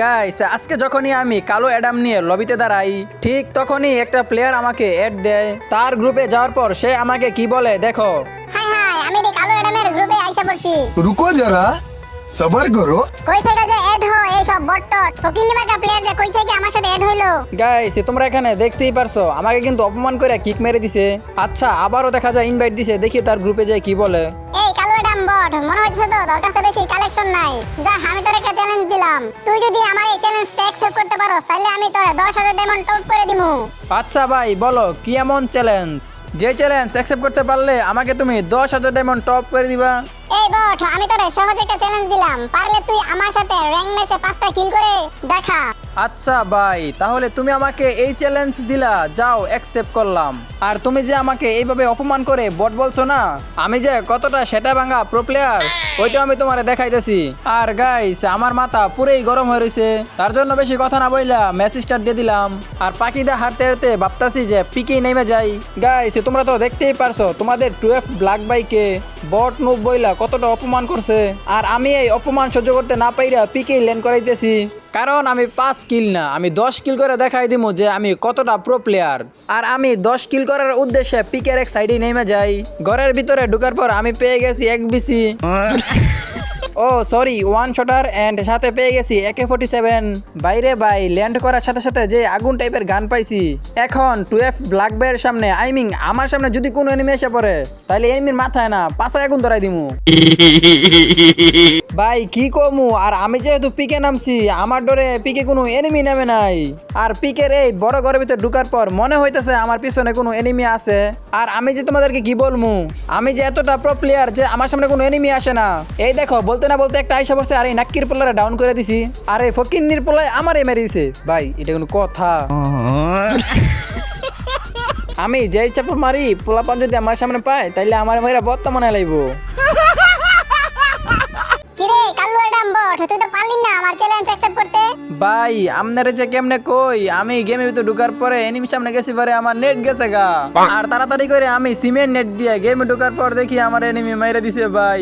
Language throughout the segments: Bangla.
গাইস আজকে যখনই আমি কালো অ্যাডাম নিয়ে লবিতে দাঁড়াই ঠিক তখনই একটা প্লেয়ার আমাকে অ্যাড দেয়। তার গ্রুপে যাওয়ার পর সে আমাকে কি বলে দেখো। হাই হাই আমি এই কালো অ্যাডামের গ্রুপে আইসা পড়ছি। রুকো যারা সবার করো। কই থেকে যে এড হো এই সব বট ফকিং নিমাকা প্লেয়ার যে কই থেকে আমার সাথে এড হইল? গাইস তোমরা এখানে দেখতেই পারছ আমাকে কিন্তু অপমান করে কিক মেরে দিছে। আচ্ছা আবারও দেখা যায় ইনভাইট দিছে দেখি তার গ্রুপে যায় কি বলে। এই বট। মনে হচ্ছে তো তোর কাছে বেশি কালেকশন নাই। যা, আমি তোর একটা চ্যালেঞ্জ দিলাম। তুই যদি আমার এই চ্যালেঞ্জটা অ্যাকসেপ্ট করতে পারোস, তাহলে আমি তোর দশ হাজার ডায়মন্ড টপ করে দিমু। আচ্ছা ভাই, বলো, কি এমন চ্যালেঞ্জ যে চ্যালেঞ্জ অ্যাকসেপ্ট করতে পারলে আমাকে তুমি দশ হাজার ডায়মন্ড টপ করে দিবা। এই বট, আমি তোরে সহজ একটা চ্যালেঞ্জ দিলাম। পারলে তুই আমার সাথে র্যাঙ্ক ম্যাচে পাঁচটা কিল করে দেখা। আচ্ছা ভাই, তাহলে তুমি আমাকে এই চ্যালেঞ্জ দিলা, যাও অ্যাকসেপ্ট করলাম। আর তুমি যে আমাকে এইভাবে অপমান করে বট বলছো না, আমি যে কতটা সেটা ভাঙা প্রো প্লেয়ার ওইটা আমি তোমারে দেখাইতেছি। আর গাইস আমার মাথা পুরোই গরম হয়ে রয়েছে তার জন্য বেশি কথা না বইলা মেসেজ স্টার্ট দিয়ে দিলাম। আর পাখিদা হারতে হারতে ভাবতাছি যে পিকেই নেমে যাই। গাইস তোমরা তো দেখতেই পারছ, তোমাদের টুয়েলভ ব্ল্যাক বাইকে বট নুব বইলা কতটা অপমান করছে। আর আমি এই অপমান সহ্য করতে না পাইরা পিকে লেন করাইতেছি। কারণ আমি পাঁচ কিল না, আমি দশ কিল করে দেখাই দিব যে আমি কতটা প্রো প্লেয়ার আর আমি দশ কিল করার উদ্দেশ্যে পিকের এক সাইডে নেমে যাই। ঘরের ভিতরে ঢুকার পর আমি পেয়ে গেছি এক বিসি। ও সরি ওয়ান শটার এন্ড সাথে পেয়ে গেছি একে ফোর্টি সেভেন বাইরে বাই ল্যান্ড করার সাথে সাথে যে আগুন টাইপের গান পাইছি। এখন টুয়েলভ ব্ল্যাক বের সামনে আই মিন আমার সামনে যদি কোনো এনিমি এসে পড়ে তাহলে এনিমির মাথায় না পাশায় আগুন ধরাই দিমু। ভাই কি কমু? আর আমি যেহেতু পিকে নামছি আমার ডরে পিকে কোনো এনিমি নামে নাই। আর পিকের এই বড় ঘরের ভিতরে ঢুকার পর মনে হইতেছে আমার পিছনে কোনো এনিমি আছে। আর আমি যে তোমাদেরকে কি বলমু? আমি যে এতটা প্রো প্লেয়ার যে আমার সামনে কোনো এনিমি আসে না। এই দেখো বলতে না বলতে একটা আইসা পড়ছে আর এই নাক্কির পোলারে ডাউন করে দিছি। আর, ফকিন্নির পোলায় আমারে মেরে দিছে ভাই, এটা কোনো কথা। আমি যেই চাপা মারি, পোলাপান যদি আমার সামনে পায়, তাইলে আমার মেয়েরা বর্তমানে লাইবো। কিরে কাল্লু এডাম বট তুই তো পারলি না আমার চ্যালেঞ্জ। ভাই আপনারে যে কেমনে কই? আমি গেমের ভিতরে ঢুকার পরে এনিমি সামনে গেছি পরে আমার নেট গেছে গা। আর তাড়াতাড়ি করে আমি সিমেন্ট নেট দিয়ে গেমে ঢুকার পর দেখি আমার এনিমি মাইরে দিছে ভাই।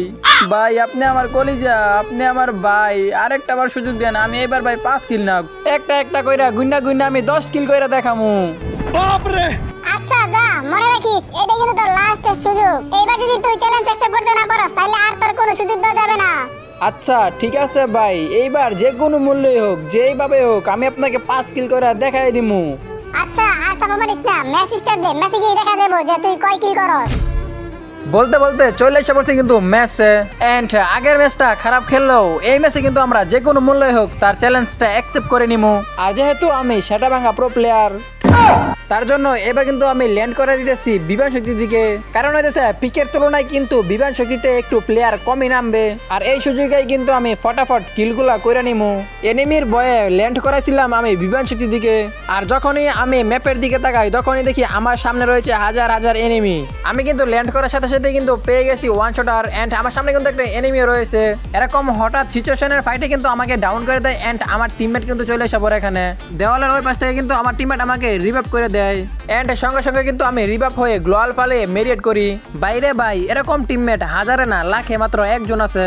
ভাই আপনি আমার কলিজা আপনি আমার ভাই। আরেকটা বার সুযোগ দেন আমি এবার ভাই পাঁচ কিল না একটা একটা কইরা গুন্না গুন্না আমি দশ কিল কইরা দেখামু। আচ্ছা যা মনে রাখিস এটাই কিন্তু তোর লাস্ট সুযোগ। এবার যদি তুই চ্যালেঞ্জ অ্যাকসেপ্ট করতে না পারস তাহলে আর তোর কোনো সুযোগ দেওয়া যাবে না। আচ্ছা ঠিক আছে ভাই। এইবার যে কোনো মূল্যই হোক যেইভাবে হোক আমি আপনাকে পাঁচ কিল করে দেখাই দিমু। আচ্ছা আর চাপা মারিস না। মেসেজ দে মেসেজে দেখা যাব যে তুই কয় কিল করস। বলতে বলতে চলে এসে পড়ছে কিন্তু ম্যাচে এন্ড আগের ম্যাচটা খারাপ খেললেও এই ম্যাচে কিন্তু আমরা যে কোনো মূল্যই হোক তার চ্যালেঞ্জটা অ্যাকসেপ্ট করে নিমু। আর যেহেতু আমি সেটা ভাঙা প্রো প্লেয়ার তার জন্য এবার কিন্তু আমি ল্যান্ড করে দিতেছি বিমান শক্তির দিকে। কারণ হইতেছে, পিকের তুলনায় কিন্তু বিমান শক্তিতে একটু প্লেয়ার কমই নামবে। আর এই সুযোগে কিন্তু আমি ফটাফট কিলগুলা করে নিমু। এনিমির বয়ে ল্যান্ড করাইছিলাম আমি বিমান শক্তির দিকে। আর যখনই আমি ম্যাপের দিকে তাকাই, তখনই দেখি আমার সামনে রয়েছে হাজার হাজার এনিমি আমি কিন্তু ল্যান্ড করার সাথে সাথে কিন্তু পেয়ে গেছি ওয়ান শটার এন্ড আমার সামনে কিন্তু একটা এনিমি রয়েছে। এরকম হঠাৎ সিচুয়েশনের ফাইটে কিন্তু আমাকে ডাউন করে দেয় এন্ড আমার টিমমেট কিন্তু চলে এসে পড়ে এখানে। দেওয়ালের ওই পাশ থেকে কিন্তু আমার টিমমেট আমাকে রিভাইভ করে দেয়। এন্ড সঙ্গে সঙ্গে কিন্তু আমি রিভাব হয়ে গ্লোয়াল ফালে মেরিয়েট করি। বাইরে ভাই, এরকম টিমমেট হাজারে না, লাখে মাত্র একজন আছে।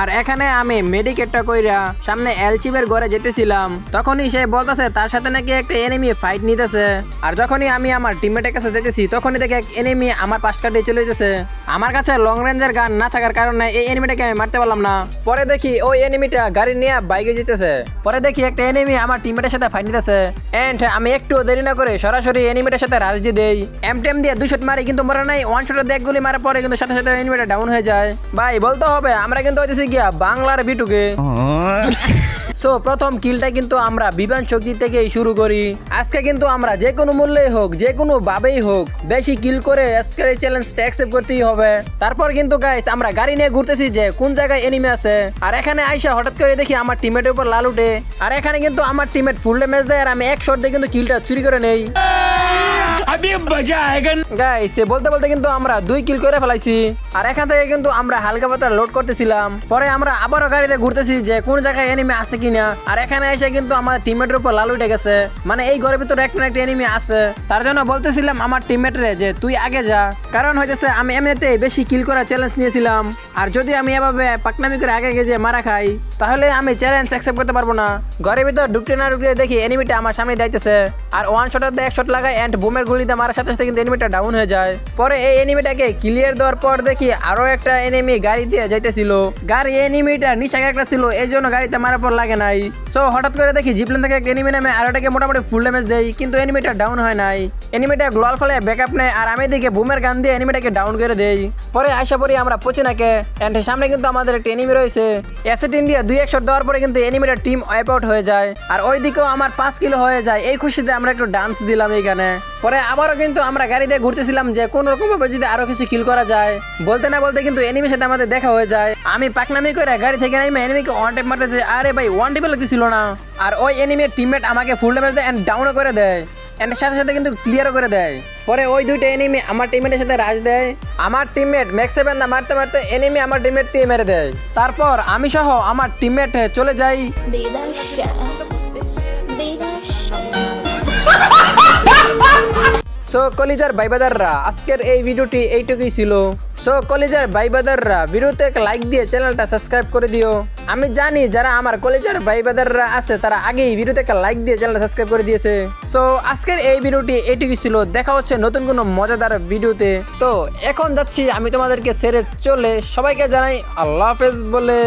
আর এখানে আমি মেডিকেটটা কইরা সামনে এলচিবের ঘরে যেতেছিলাম। তখনই সে বলতেছে, তার সাথে নাকি একটা এনিমি ফাইট নিতেছে। আর যখনই আমি আমার টিমমেটের কাছে যেতেছি, তখনই দেখে এক এনিমি আমার পাশ কাটিয়ে চলে যেতেছে আমার কাছে লং রেঞ্জের গান না থাকার কারণে এই এনিমিটাকে আমি মারতে পারলাম না। পরে দেখি ওই এনিমিটা গাড়ি নিয়ে বাইকে যেতেছে। পরে দেখি একটা এনিমি আমার টিমমেটের সাথে ফাইট নিতেছে। এন্ড আমি একটু দেরি না করে সরাসরি এনিমিটার সাথে রাজ দিয়ে দেই। এম টেম দিয়ে দুই শট মারি, কিন্তু মরে নাই। ওয়ান শটের দেখ গুলি মারার পরে কিন্তু সাথে সাথে এনিমিটা ডাউন হয়ে যায়। ভাই, বলতে হবে, আমরা কিন্তু হইতেছি গিয়া বাংলার বিটুকে সো প্রথম কিলটা কিন্তু আমরা বিমান শক্তি থেকেই শুরু করি। আজকে কিন্তু আমরা যে কোনো মূল্যেই হোক যে কোনো ভাবেই হোক বেশি কিল করে আজকের এই চ্যালেঞ্জটা অ্যাকসেপ্ট করতেই হবে। তারপর কিন্তু গাইস আমরা গাড়ি নিয়ে ঘুরতেছি যে কোন জায়গায় এনিমি আছে। আর এখানে আইসা হঠাৎ করে দেখি আমার টিমেটের উপর লাল উঠে। আর এখানে কিন্তু আমার টিমেট ফুল ড্যামেজ দেয় আর আমি এক শট দিয়ে কিন্তু কিলটা চুরি করে নেই। বলতে বলতে কিন্তু আমরা দুই কিল করে ফেলাইছি। আর এখান থেকে কিন্তু আমরা হালকা লোড করতেছিলাম। পরে আমরা আবারও গাড়িতে ঘুরতেছি যে কোন জায়গায় এনিমি আছে কিনা। আর এখানে এসে কিন্তু আমার টিমমেটের উপর লাল উঠে গেছে। মানে এই ঘরের ভিতরে একটা একটা এনিমি আছে। তার জন্য বলতেছিলাম আমার টিমমেটরে যে তুই আগে যা। কারণ হইতেছে আমি এমনিতে বেশি কিল করার চ্যালেঞ্জ নিয়েছিলাম। আর যদি আমি এভাবে পাকনামি করে আগে গিয়ে মারা খাই, তাহলে আমি চ্যালেঞ্জ অ্যাকসেপ্ট করতে পারব না। ঘরের ভিতর ঢুকতে না ঢুকতে দেখি এনিমিটা আমার সামনে যাইতেছে আর ওয়ান শটের দিয়ে এক শট লাগাই অ্যান্ড বুমের গুলিতে মারার সাথে সাথে কিন্তু এনিমিটা ডাউন হয়ে যায়। পরে এই এনিমিটাকে ক্লিয়ার দেওয়ার পর দেখি আরও একটা এনিমি গাড়ি দিয়ে যাইতেছিল। গাড়ি এনিমিটা নিচে একটা ছিল, এই জন্য গাড়িতে মারার পর লাগে নাই। সো হঠাৎ করে দেখি জিপলেন থেকে একটা এনিমি নামে আর এটাকে মোটামুটি ফুল ড্যামেজ দেয়, কিন্তু এনিমিটা ডাউন হয় নাই। এনিমিটা গ্লোয়াল ফলে ব্যাকআপ নেয় আর আমি দিকে বুমের গান দিয়ে এনিমিটাকে ডাউন করে দেই। পরে আশা পরি আমরা পচি নাকে অ্যান্ড সামনে কিন্তু আমাদের একটা এনিমি রয়েছে। অ্যাসেটিন দিয়ে দুই এক শট দেওয়ার পরে কিন্তু এনিমিটার টিম ওয়াইপ আউট হয়ে যায়। আর ওই দিকেও আমার পাঁচ কিলো হয়ে যায়, এই খুশিতে আমরা একটু ডান্স দিলাম এইখানে। পরে আবারও কিন্তু আমরা গাড়ি দিয়ে ঘুরতেছিলাম যে কোন রকম ভাবে যদি আরও কিছু কিল করা যায়। বলতে না বলতে কিন্তু এনিমির সাথে আমাদের দেখা হয়ে যায়। আমি পাকনামি করে গাড়ি থেকে নামে এনিমিকে ওয়ান টেপ মারতে চাই আরে ভাই ওয়ান টেপে ছিল না। আর ওই এনিমির টিমমেট আমাকে ফুল ড্যামেজ দেয় অ্যান্ড ডাউনও করে দেয়। এন্ড সাথে সাথে কিন্তু ক্লিয়ারও করে দেয়। পরে ওই দুইটা এনিমি আমার টিমমেটের সাথে রাজ দেয়। আমার টিমমেট ম্যাক্স সেভেন মারতে মারতে এনিমি আমার টিমমেট দিয়ে মেরে দেয়। তারপর আমি সহ আমার টিমমেট চলে যাই। সো কলিজার ভাইবাদাররা, আজকের এই ভিডিওটি এইটুকুই ছিল। সো কলিজার ভাইবাদাররা, ভিডিওতে এক লাইক দিয়ে চ্যানেলটা সাবস্ক্রাইব করে দিও। আমি জানি যারা আমার কলিজার ভাইবাদাররা আছে, তারা আগেই ভিডিওতে একটা লাইক দিয়ে চ্যানেলটা সাবস্ক্রাইব করে দিয়েছে। সো আজকের এই ভিডিওটি এইটুকুই ছিল, দেখা হচ্ছে নতুন কোনো মজাদার ভিডিওতে। তো এখন যাচ্ছি, আমি তোমাদেরকে সেরে চলে, সবাইকে জানাই আল্লাহ হাফেজ বলে।